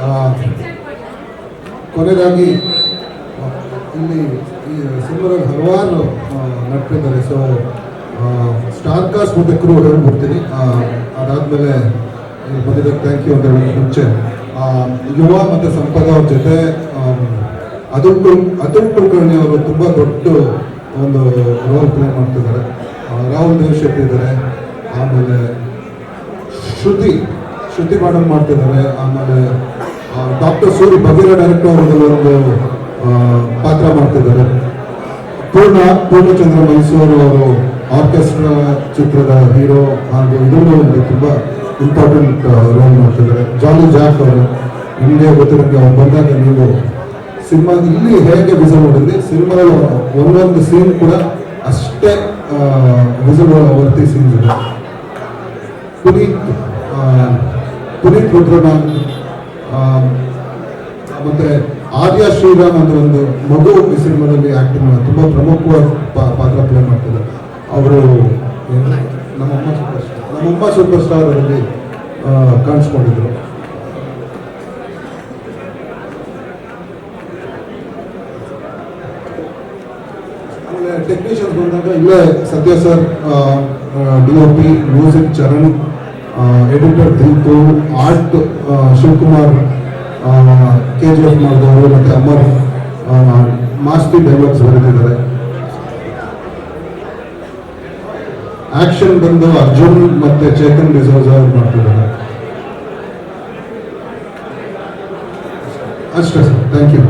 ಆ, ಇಲ್ಲಿ ಈ ಸಿನಿಮಾದಲ್ಲಿ ಹಲವಾರು ನಟಿದ್ದಾರೆ ಸೊ ಸ್ಟಾರ್ ಕಾಸ್ಟ್ ಮತ್ತೆ ಕ್ರೂ ಹೇಳ್ಬಿಡ್ತೀನಿ ಅದಾದಮೇಲೆ ಬಂದಿದ್ದಕ್ಕೆ ಥ್ಯಾಂಕ್ ಯು ಅಂತ ಹೇಳೋದು ಮುಂಚೆ. ಯುವ ಮತ್ತು ಸಂಪದ ಜೊತೆ ಅತುಲ್ ಕುಲ್ ಅತುಲ್ ಕುಲಕರ್ಣಿ ಅವರು ತುಂಬ ದೊಡ್ಡ ಒಂದು ರೋಲ್ ಪ್ಲೇ ಮಾಡ್ತಿದ್ದಾರೆ. ರಾಹುಲ್ ದೇವ್ ಶೆಟ್ಟಿ ಇದ್ದಾರೆ. ಆಮೇಲೆ ಶ್ರುತಿ. ಶ್ರುತಿ ಮಾಡಲ್ ಮಾಡ್ತಿದ್ದಾರೆ. ಆಮೇಲೆ ಡಾಕ್ಟರ್ ಸೂರಿ ಬಗೀರ ಡೈರೆಕ್ಟರ್ ಅವರಲ್ಲಿ ಒಂದು ಪಾತ್ರ ಮಾಡ್ತಿದ್ದಾರೆ. ಪೂರ್ಣ, ಪೂರ್ಣಚಂದ್ರ ಮೈಸೂರು ಅವರು ಆರ್ಕೆಸ್ಟ್ರಾ ಚಿತ್ರದ ಹೀರೋ ಹಾಗೂ ಇದನ್ನು ಒಂದು ತುಂಬ ಇಂಪಾರ್ಟೆಂಟ್ ರೋಲ್ ಮಾಡ್ತಿದ್ದಾರೆ. ಜಾಲಿ ಜಾಕ್ ಅವರು, ನಿಮಗೆ ಗೊತ್ತಿರೋಕ್ಕೆ ಅವ್ರು ಬಂದಾಗ ನೀವು ಸಿನಿಮಾ ಇಲ್ಲಿ ಹೇಗೆ ವಿಸಲ್ ಮಾಡಿದ್ರಿ ಸಿನಿಮಾದ ಒಂದೊಂದು ಸೀನ್ ಕೂಡ ಅಷ್ಟೇ ವಿಸಲ್ ವರ್ತಿ ಸೀನ್ ಇದೆ. ಪುನೀತ್ ಪುನೀತ್ ರುದ್ರನಾಥ್ ಆ, ಮತ್ತೆ ಆರ್ಯ ಶ್ರೀರಾಮ್ ಅಂತ ಒಂದು ಮಗು ಈ ಸಿನಿಮಾದಲ್ಲಿ ಆಕ್ಟಿಂಗ್ ತುಂಬಾ ಪ್ರಮುಖವಾದ ಪಾತ್ರ ಪ್ಲೇ ಮಾಡ್ತಾರೆ ಅವರು ನಮ್ಮಮ್ಮ ಸೂಪರ್ ಸ್ಟಾರ್ ನಮ್ಮಮ್ಮ ಸೂಪರ್ ಸ್ಟಾರ್ ಅಲ್ಲಿ ಕಾಣಿಸ್ಕೊಂಡಿದ್ರು. ಆಮೇಲೆ ಟೆಕ್ನಿಷಿಯನ್ಸ್ ಬಂದಾಗ ಇಲ್ಲೇ Sathya sir D O P music Charan editor Deepu art Shivakumar K G F ಮಾಡಿದವರು ಮತ್ತೆ ಅಮರ್ ಮಾಸ್ತಿ ಡೈಲಾಗ್ಸ್ ಬರೆದಿದ್ದಾರೆ. ಆಕ್ಷನ್ ಬಂದು ಅರ್ಜುನ್ ಮತ್ತೆ ಚೇತನ್ ಡಿಸೋಜ್ ಮಾಡ್ತಿದ್ದಾರೆ. ಅಷ್ಟೇ ಸರ್. Thank you